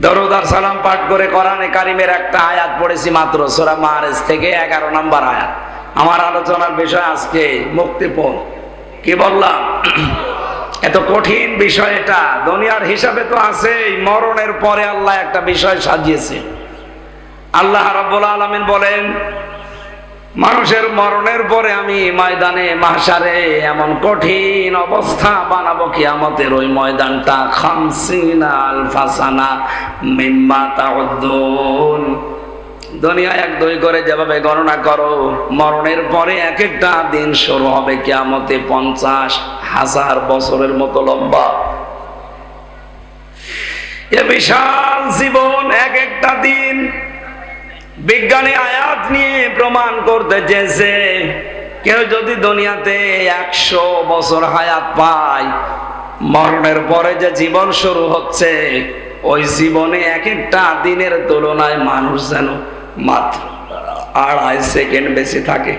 দরুদার সালাম পাঠ করে কোরআনে কারিমের একটা আয়াত পড়েছি মাত্র, সোরা মারেজ থেকে এগারো নম্বর আয়াত। আমার আলোচনার বিষয় আজকে মুক্তিপণ। কি বললাম? এত কঠিন বিষয় এটা। দুনিয়ার হিসাবে তো আছে মরণের পরে আল্লাহ একটা বিষয় সাজিয়েছে। আল্লাহ রাব্বুল আলামিন বলেন মানুষের মরণের পরে আমি ময়দানে মাসারে এমন কঠিন অবস্থা বানাবো কিয়ামতের ওই ময়দানটা খামসিনা আলফাসানা মিম্মা দুনিয়া এক দুই করে যেভাবে গণনা করো, মরণের পরে এক একটা দিন শুরু হবে কিয়ামতে পঞ্চাশ হাজার বছরের মতো লম্বা। এ বিশাল জীবন এক একটা দিন বিজ্ঞানী আয়াত নিয়ে প্রমাণ করতে চেয়েছে কেউ যদি দুনিয়াতে একশো বছর হায়াত পায়, মরণের পরে যে জীবন শুরু হচ্ছে, ওই জীবনে এক একটা দিনের তুলনায় মানুষ যেন মাত্র আড়াই সেকেন্ড বেশি থাকে।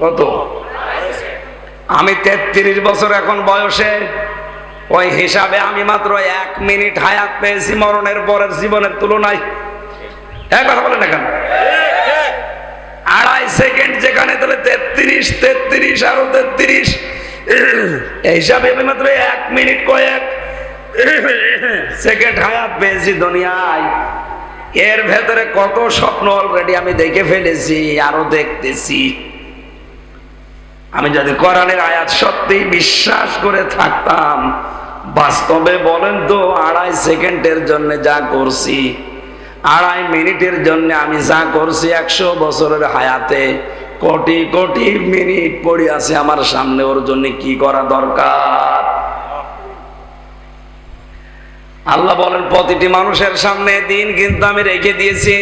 কত? আমি তেত্রিশ বছর এখন বয়সে, ওই হিসাবে আমি মাত্র এক মিনিট হায়াত পেয়েছি মরণের পরের জীবনের তুলনায়। এক কথা বলেন না কেন? আড়াই সেকেন্ড যেখানে তাহলে তেত্রিশ তেত্রিশ আরও তেত্রিশ। এই হিসাবে মাত্র এক মিনিট কয়েক। সেকেন্ড হায়াত পেয়েছি দুনিয়ায়। এর ভেতরে কত স্বপ্ন অলরেডি আমি দেখে ফেলেছি, আরও দেখতেছি। আমি যদি কোরআনের আয়াত সত্যি বিশ্বাস করে থাকতাম, বাস্তবে বলেন তো আড়াই সেকেন্ডের জন্য যা করছি। আড়াই মিনিটের জন্য আমি যা করছি একশো বছরের হায়াতে, কোটি কোটি মিনিট পড়ে আছে আমার সামনে, ওর জন্য কি করা দরকার? আল্লাহ বলেন, প্রতিটি মানুষের সামনে দিন কিন্তু আমি রেখে দিয়েছি।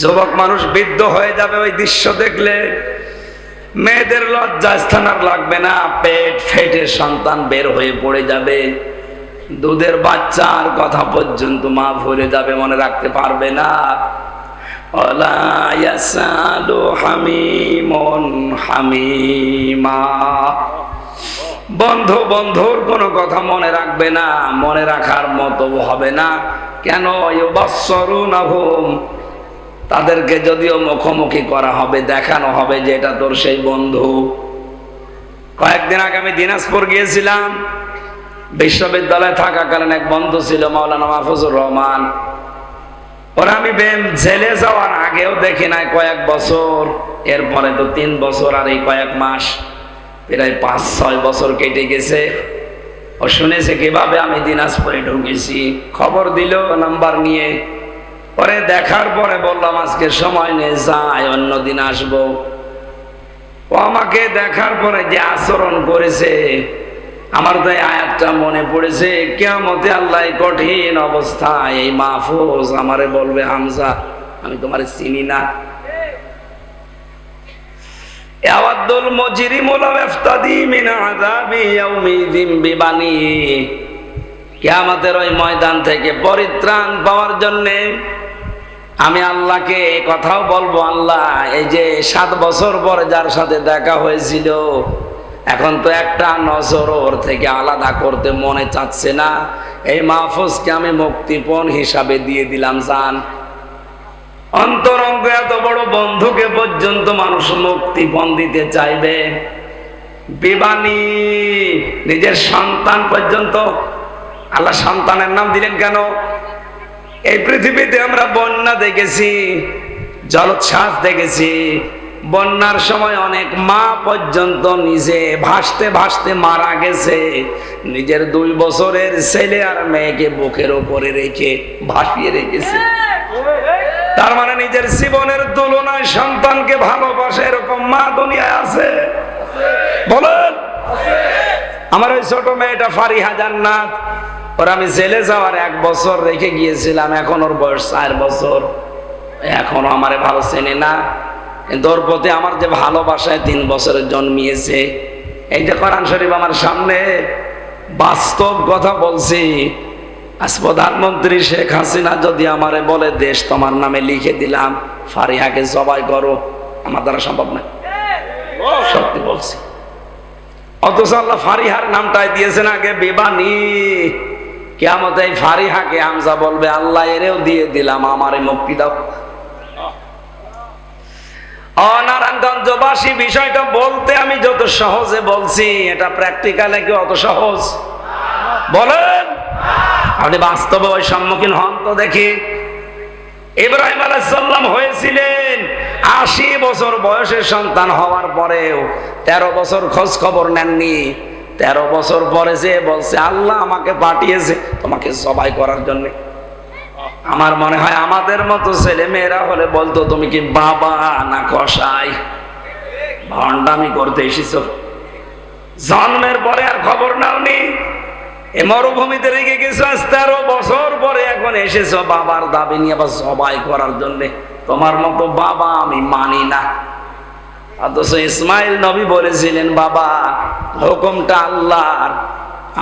যুবক মানুষ বৃদ্ধ হয়ে যাবে ওই দৃশ্য দেখলে। মেয়েদের লজ্জা স্থান আর লাগবে না, পেট ফেটে সন্তান বের হয়ে পড়ে যাবে। দুধের বাচ্চার কথা পর্যন্ত মা ভরে যাবে, মনে রাখতে পারবে না। বন্ধু বন্ধুর কোনো কথা মনে রাখবে না, মনে রাখার মতো হবে না। কেন? তাদেরকে যদিও মুখোমুখি করা হবে, দেখানো হবে যে এটা তোর সেই বন্ধু। কয়েকদিন আগে আমি দিনাজপুর গিয়েছিলাম। বিশ্ববিদ্যালয়ে থাকাকালীন এক বন্ধু ছিল মাওলানা মাহফুজুর রহমান। ওরা আমি বেম- জেলে যাওয়ার আগেও দেখি নাই কয়েক বছর। এরপরে তো তিন বছর আর এই কয়েক মাস, প্রায় পাঁচ, ছয় বছর কেটে গেছে। ও শুনেছে কীভাবে আমি দিনাজপুরে ঢুকেছি। খবর দিল নাম্বার নিয়ে। পরে দেখার পরে বললাম, আজকে সময় নেই, যাই অন্যদিন আসব। ও আমাকে দেখার পরে যে আচরণ করেছে আমার তাই আয়াতটা মনে পড়েছে কেমতে আল্লাহ কঠিন অবস্থায় এই মাহফুজ আমারে বলবে, হামজা, আমি তোমার চিনি না। কিয়ামতের ওই ময়দান থেকে পরিত্রাণ পাওয়ার জন্যে আমি আল্লাহকে কথাও বলব, আল্লাহ, এই যে সাত বছর পরে যার সাথে দেখা হয়েছিল এখন তো একটা নজর ওর থেকে আলাদা করতে মনে চাচ্ছে না। এই মাহফুজকে আমি মুক্তিপণ হিসাবে দিয়ে দিলাম, জান। অন্তরঙ্গ এত বড় বন্ধুকে পর্যন্ত মানুষ মুক্তিপণ দিতে চাইবে। বিবানী, নিজের সন্তান পর্যন্ত। আল্লাহ সন্তানের নাম দিলেন কেন? এই পৃথিবীতে আমরা বন্যা দেখেছি, জলোচ্ছ্বাস দেখেছি। বন্যার সময় অনেক মা পর্যন্ত নিজে ভাসতে ভাসতে মারা গেছে। নিজের দুই বছরের ছেলে আর মেয়েকে বুকের ওপরে রেখে ভাসিয়ে রেখেছে। তার মানে নিজের জীবনের তুলনায় সন্তানকে ভালোবাসে এরকম মা দুনিয়ায় আছে? বলেন। আমার ওই ছোট মেয়েটা ফারিহা জান্নাত। ওর আমি জেলে যাওয়ার এক বছর রেখে গিয়েছিলাম, এখন ওর বয়স চার বছর। এখনও আমারে ভালো চেনে না। প্রতি আমার যে ভালোবাসায় তিন বছরে জন্মিয়েছে, এই যে শরীফ আমার সামনে বাস্তব কথা বলছি, আজ প্রধানমন্ত্রী শেখ হাসিনা যদি আমারে বলে, দেশ তোমার নামে লিখে দিলাম, ফারিহাকে জবাই করো আমার দ্বারা সম্ভব না। সত্যি বলছি। অথচ আল্লাহ ফারিহার নামটাই দিয়েছেন আগে, বেবানি কেমন এই ফারিহাকে হামজা বলবে, আল্লাহ এরেও দিয়ে দিলাম, আমারে মুক্তি দাও। অনারায়ণগঞ্জবাসী বিষয়টা বলতে আমি যত সহজে বলছি, এটা প্র্যাকটিক্যালে কি অত সহজ? বলেন। আপনি বাস্তবে ওই সম্মুখীন হন তো দেখি। ইব্রাহিম আলাইসাল্লাম হয়েছিলেন আশি বছর বয়সের সন্তান হওয়ার পরেও তেরো বছর খোঁজ খবর নেননি। তেরো বছর পরে যে বলছে, আল্লাহ আমাকে পাঠিয়েছে, তোমাকে সবাই করার জন্য। আমার মনে হয় আমাদের মতো ছেলে মেয়েরা হলে বলতো, তুমি কি বাবা না কষাই ভণ্ডামি করতে এসেছ। জন্মের পরে আর খবর নাওনি। এ মরুভূমিতে রেখে গেছো আজ তেরো বছর পরে এখন এসেছ বাবার দাবি নিয়ে আবার সবাই করার জন্য। তোমার মতো বাবা আমি মানি না। অথচ ইসমাইল নবী বলেছিলেন, বাবা, হুকুমটা আল্লাহর।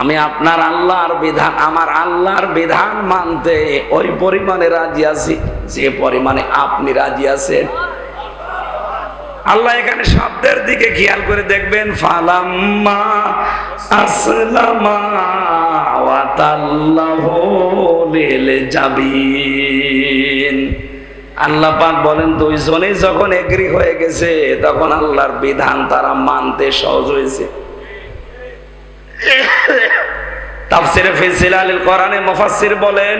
আমি আপনার আল্লাহর বিধান, আমার আল্লাহর বিধান মানতে ওই পরিমাণে রাজি আছি, যে পরিমাণে আপনি রাজি আছেন। আল্লাহ এখানে শব্দের দিকে খেয়াল করে দেখবেন, ফালাম্মা জাবিন। আল্লাহ পাক বলেন দুইজনে যখন এগ্রি হয়ে গেছে, তখন আল্লাহর বিধান তারা মানতে সহজ হয়েছে। তাফসিরে ফিসিল কোরআনে মুফাসসির বলেন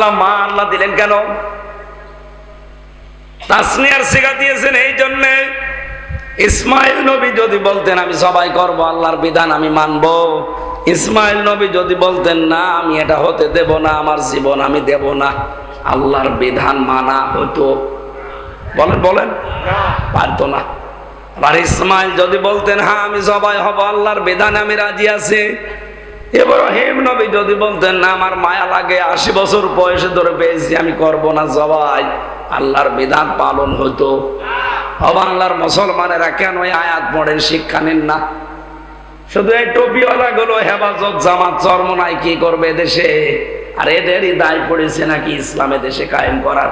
মা আল্লাহ দিলেন কেন? তাসনিয়ার দিয়েছেন এই জন্যে। ইসমাইল নবী যদি বলতেন, আমি সবাই করব, আল্লাহর বিধান আমি মানব। ইসমাইল নবী যদি বলতেন, না, আমি এটা হতে দেব না, আমার জীবন আমি দেব না, আল্লাহর বিধান মানা হতো। বলেন বলেন? পারতো না। আবার ইসমাইল যদি বলতেন হ্যাঁ আমি সবাই হব, আল্লাহর বিধান আমি রাজি আছি। ইব্রাহিম নবী যদি বলতেন, না, আমার মায়া লাগে, আশি বছর বয়সে ধরে পেয়েছি, আমি করব না সবাই আল্লাহর বিধান পালন হতো বাংলার মুসলমানেরা কেন এই আয়াত পড়েন? শিক্ষা নেন না। শুধু এই টপিওয়ালা গুলো হেফাজত, জামাত, চর্ম নাই, কি করবে দেশে আর এদেরই দায় পড়েছে নাকি ইসলামে দেশে কায়েম করার?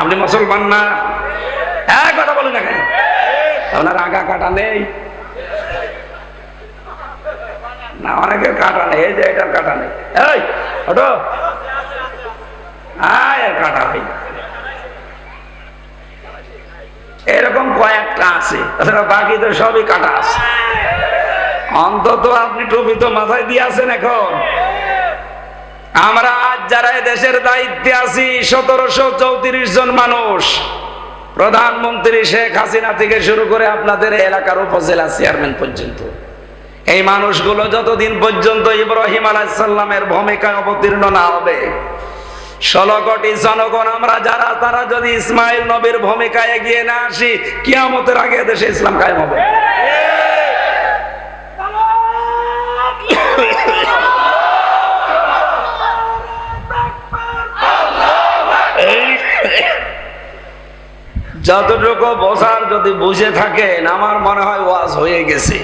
আপনি মুসলমান না হ্যাঁ কথা বলেন না কেন আপনার আগা কাটা নেই। না, অনেকের কাটা নেই, এই যে এটার কাটা নেই। কাটা এরকম কয়েকটা আছে, তাছাড়া বাকি তো সবই কাটা আছে। অন্তত আপনি টুপি তো মাথায় দিয়ে আছেন এখন। আমরা আজ যারা দেশের দায়িত্বে আছি, সতেরোশো চৌত্রিশ জন মানুষ। প্রধানমন্ত্রী শেখ হাসিনা থেকে শুরু করে আপনাদের এলাকার উপজেলা চেয়ারম্যান পর্যন্ত। এই মানুষগুলো যতদিন পর্যন্ত ইব্রাহিম আলাইসাল্লামের ভূমিকায় অবতীর্ণ না হবে, ষোলো কোটি জনগণ আমরা যারা, তারা যদি ইসমাইল নবীর ভূমিকায় এগিয়ে না আসি, কিয়ামতের আগে দেশে ইসলাম কায়েম হবে। যতটুকু বসার যদি বুঝে থাকেন আমার মনে হয় ওয়াজ হয়ে গেছে।